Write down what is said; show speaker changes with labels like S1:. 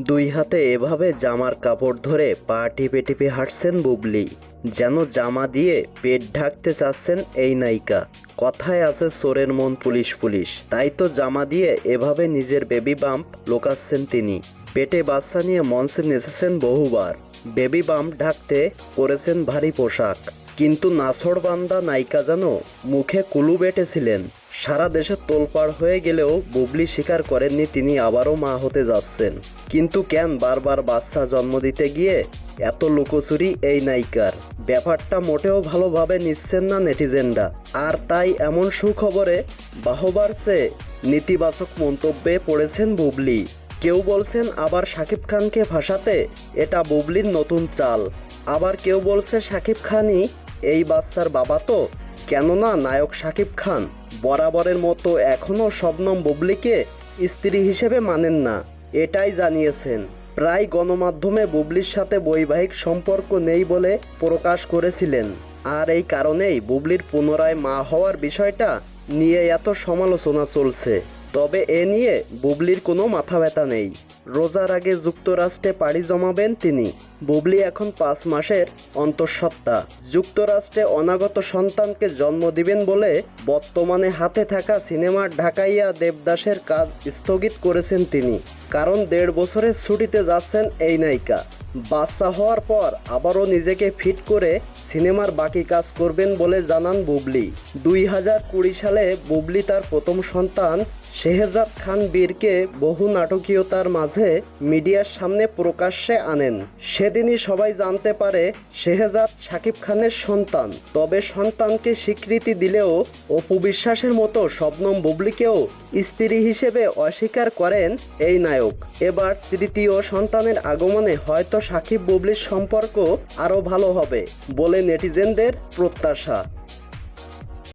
S1: দুই হাতে এভাবে জামার কাপড় ধরে পা টিপে টিপে হাঁটছেন বুবলি। যেন জামা দিয়ে পেট ঢাকতে চাচ্ছেন এই নায়িকা। কথায় আছে সোরের মন পুলিশ পুলিশ। তাই তো জামা দিয়ে এভাবে নিজের বেবি বাম্প লোকাচ্ছেন তিনি। পেটে বাচ্চা নিয়ে মঞ্চে নেচেছেন বহুবার। বেবি বাম্প ঢাকতে পরেছেন ভারী পোশাক। কিন্তু নাছড়বান্দা নায়িকা যেন মুখে কুলু বেটেছিলেন। সারা দেশে তোলপাড় হয়ে গেলেও বুবলি স্বীকার করেননি তিনি আবারও মা হতে যাচ্ছেন। কিন্তু কেন বারবার বাচ্চা জন্ম দিতে গিয়ে এত লুকোচুরি এই নায়িকার? ব্যাপারটা মোটেও ভালোভাবে নিচ্ছেন না নেটিজেনরা। আর তাই এমন সুখবরে বাহবার চেয়ে নেতিবাচক মন্তব্যে পড়েছেন বুবলি। কেউ বলছেন আবার শাকিব খানকে ভাসাতে এটা বুবলির নতুন চাল। আবার কেউ বলছে শাকিব খানই এই বাচ্চার বাবা তো। কেননা নায়ক শাকিব খান বরাবরের মতো এখনও শবনম বুবলিকে স্ত্রী হিসেবে মানেন না। এটাই জানিয়েছেন। প্রায় গণমাধ্যমে বুবলির সাথে বৈবাহিক সম্পর্ক নেই বলে প্রকাশ করেছিলেন। আর এই কারণেই বুবলির পুনরায় মা হওয়ার বিষয়টা নিয়ে এত সমালোচনা চলছে। তবে এ নিয়ে বুবলির কোনো মাথা ব্যথা নেই। রোজার আগে যুক্তরাষ্ট্রে পাড়ি জমাবেন তিনি। বুবলি এখন পাঁচ মাসের অন্তঃসত্ত্বা। যুক্তরাষ্ট্রে অনাগত সন্তানকে জন্ম দিবেন বলে বর্তমানে হাতে থাকা সিনেমার ঢাকাইয়া দেবদাসের কাজ স্থগিত করেছেন তিনি। কারণ দেড় বছরের ছুটিতে যাচ্ছেন এই নায়িকা। বাচ্চা হওয়ার পর আবারও নিজেকে ফিট করে সিনেমার বাকি কাজ করবেন বলে জানান বুবলি। দুই হাজার কুড়ি সালে বুবলি তার প্রথম সন্তান শেহজাদ খান বীরকে বহু নাটকীয়তার মাঝে মিডিয়ার সামনে প্রকাশ্যে আনেন। সেদিনই সবাই জানতে পারে শেহজাদ শাকিব খানের সন্তান। তবে সন্তানকে স্বীকৃতি দিলেও অপু বিশ্বাসের মতো শবনম বুবলিকেও স্ত্রী হিসেবে অস্বীকার করেন এই নায়ক। এবার তৃতীয় সন্তানের আগমনে হয়তো সাকিব বুবলির সম্পর্ক আরও ভালো হবে বলে নেটিজেনদের প্রত্যাশা।